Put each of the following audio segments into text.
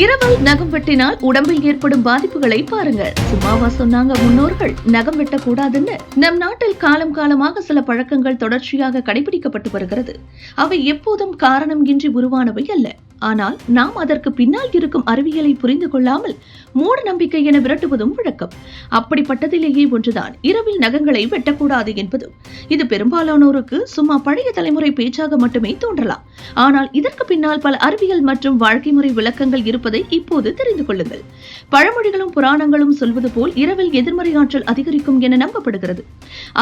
இரவல் நகம் வெட்டினால் உடம்பில் ஏற்படும் பாதிப்புகளை பாருங்க. சும்மாவா சொன்னாங்க முன்னோர்கள். நகம் வெட்டக்கூடாதுன்னு. நம் நாட்டில் காலம் காலமாக சில பழக்கங்கள் தொடர்ச்சியாக கடைபிடிக்கப்பட்டு வருகிறது. அவை எப்போதும் காரணம் இன்றி உருவானவை அல்ல. ஆனால் நாம் அதற்கு பின்னால் இருக்கும் அறிவியலை புரிந்து கொள்ளாமல் மூட நம்பிக்கை என விரட்டுவதும் வழக்கம். அப்படிப்பட்டதிலேயே ஒன்றுதான் இரவில் நகங்களை வெட்டக்கூடாது என்பதும். இது பெரும்பாலானோருக்கு சும்மா பழைய தலைமுறை பேச்சாக மட்டுமே தோன்றலாம். ஆனால் இதற்கு பின்னால் பல அறிவியல் மற்றும் வாழ்க்கை முறை விளக்கங்கள் இருப்பதை இப்போது தெரிந்து கொள்ளுங்கள். பழமொழிகளும் புராணங்களும் சொல்வது போல் இரவில் எதிர்மறை ஆற்றல் அதிகரிக்கும் என நம்பப்படுகிறது.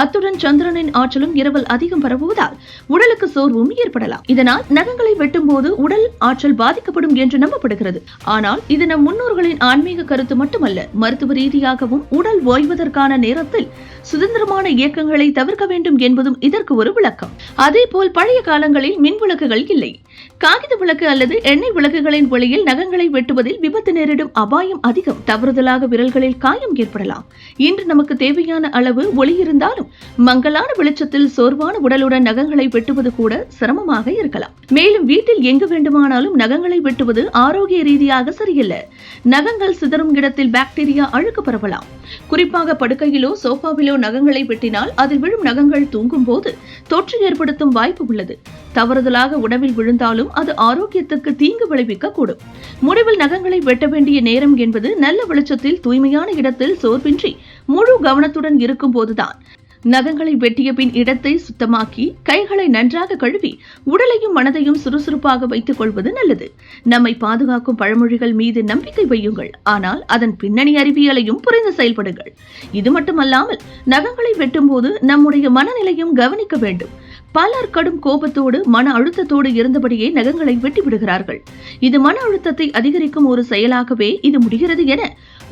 அத்துடன் சந்திரனின் ஆற்றலும் இரவில் அதிகம் பரவுவதால் உடலுக்கு சோர்வும் ஏற்படலாம். இதனால் நகங்களை வெட்டும் போது உடல் ஆற்றல் பாதிக்கப்படும் என்று நம்பப்படுகிறது. ஆனால் இது நம் முன்னோர்களின் ஆன்மீக கருத்து மட்டுமல்ல மருத்துவ ரீதியாகவும் உடல் ஓய்வதற்கான நேரத்தில் சுதந்திரமான இயக்கங்களை தவிர்க்க வேண்டும் என்பதும் இதற்கு ஒரு விளக்கம். அதேபோல் பழைய காலங்களில் மின் விளக்குகள் இல்லை. காகித விளக்கு அல்லது எண்ணெய் விளக்குகளின் ஒளியில் நகங்களை வெட்டுவதில் விபத்து நேரிடும் அபாயம் அதிகம். தவறுதலாக விரல்களில் காயம் ஏற்படலாம். இன்று நமக்கு தேவையான அளவு ஒளி இருந்தாலும் மங்கலான வெளிச்சத்தில் சோர்வான உடலுடன் நகங்களை வெட்டுவது கூட சிரமமாக இருக்கலாம். மேலும் வீட்டில் எங்கு வேண்டுமானாலும் நகங்களை வெட்டுவது ஆரோக்கிய ரீதியாக சரியில்லை. நகங்கள் சிதறும் இடத்தில் பாக்டீரியா அழுக்கு பரவலாம். குறிப்பாக படுக்கையிலோ சோஃபாவிலோ நகங்களை வெட்டினால் அதில் விழும் நகங்கள் தூங்கும் போது தொற்று ஏற்படுத்தும் வாய்ப்பு உள்ளது. தவறுதலாக உணவில் விழுந்தாலும் அது ஆரோக்கியத்துக்கு தீங்கு விளைவிக்க கூடும் முடிவில் நகங்களை வெட்ட வேண்டிய நேரம் என்பது நல்ல வெளிச்சத்தில் தூய்மையான இடத்தில் சோர்வின்றி முழு கவனத்துடன் இருக்கும் போதுதான் நகங்களை வெட்டிய பின் இடத்தை சுத்தமாக்கி கைகளை நன்றாக கழுவி உடலையும் மனதையும் சுறுசுறுப்பாக வைத்துக் கொள்வது நல்லது. நம்மை பாதுகாக்கும் பழமொழிகள் மீது நம்பிக்கை வையுங்கள். ஆனால் அதன் பின்னணி அறிவியலையும் புரிந்து செயல்படுங்கள். இது மட்டுமல்லாமல் நகங்களை வெட்டும்போது நம்முடைய மனநிலையும் கவனிக்க வேண்டும். பலர் கடும் கோபத்தோடு மன அழுத்தத்தோடு இருந்தபடியே நகங்களை வெட்டி விடுகிறார்கள் இது மன அழுத்தத்தை அதிகரிக்கும் ஒரு செயலாகவே இது முடிகிறது என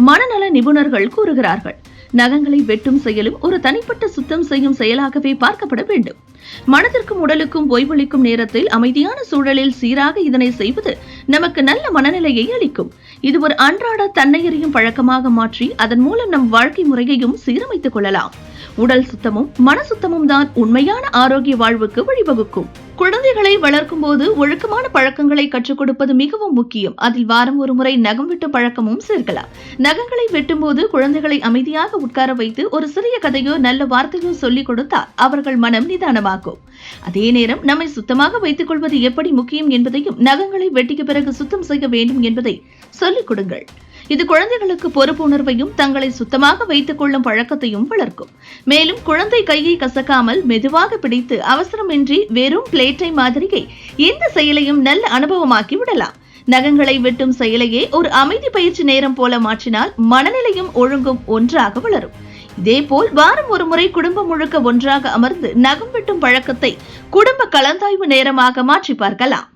மனநல நிபுணர்கள் கூறுகிறார்கள். நகங்களை வெட்டும் செயலும் ஒரு தனிப்பட்ட சுத்தம் செய்யும் செயலாகவே பார்க்கப்பட வேண்டும். மனதிற்கும் உடலுக்கும் ஓய்வளிக்கும் நேரத்தில் அமைதியான சூழலில் சீராக இதனை செய்வது நமக்கு நல்ல மனநிலையை அளிக்கும். இது ஒரு அன்றாட தன்னையறியும் பழக்கமாக மாற்றி அதன் மூலம் நம் வாழ்க்கை முறையையும் சீரமைத்துக் கொள்ளலாம். உடல் சுத்தமும் மன சுத்தமும் தான் உண்மையான ஆரோக்கிய வாழ்வுக்கு வழிவகுக்கும். குழந்தைகளை வளர்க்கும் போது ஒழுக்கமான பழக்கங்களை கற்றுக் கொடுப்பது மிகவும் முக்கியம். அதில் வாரம் ஒரு முறை நகம் வெட்டும் பழக்கமும் சேர்க்கலாம். நகங்களை வெட்டும் போது குழந்தைகளை அமைதியாக உட்கார வைத்து ஒரு சிறிய கதையோ நல்ல வார்த்தையோ சொல்லிக் கொடுத்தால் அவர்கள் மனம் நிதானமாகும். அதே நேரம் நம்மை சுத்தமாக வைத்துக் கொள்வது எப்படி முக்கியம் என்பதையும் நகங்களை வெட்டிய பிறகு சுத்தம் செய்ய வேண்டும் என்பதை சொல்லிக் கொடுங்கள். இது குழந்தைகளுக்கு பொறுப்புணர்வையும் தங்களை சுத்தமாக வைத்துக் கொள்ளும் பழக்கத்தையும் வளர்க்கும். மேலும் குழந்தை கையை கசக்காமல் மெதுவாக பிடித்து அவசரமின்றி வெறும் பிளேட்டை மாதிரியை எந்த செயலையும் நல்ல அனுபவமாக்கி விடலாம். நகங்களை வெட்டும் செயலையே ஒரு அமைதி பயிற்சி நேரம் போல மாற்றினால் மனநிலையும் ஒழுங்கும் ஒன்றாக வளரும். இதேபோல் வாரம் ஒரு முறை குடும்பம் முழுக்க ஒன்றாக அமர்ந்து நகம் வெட்டும் பழக்கத்தை குடும்ப கலந்தாய்வு நேரமாக மாற்றி பார்க்கலாம்.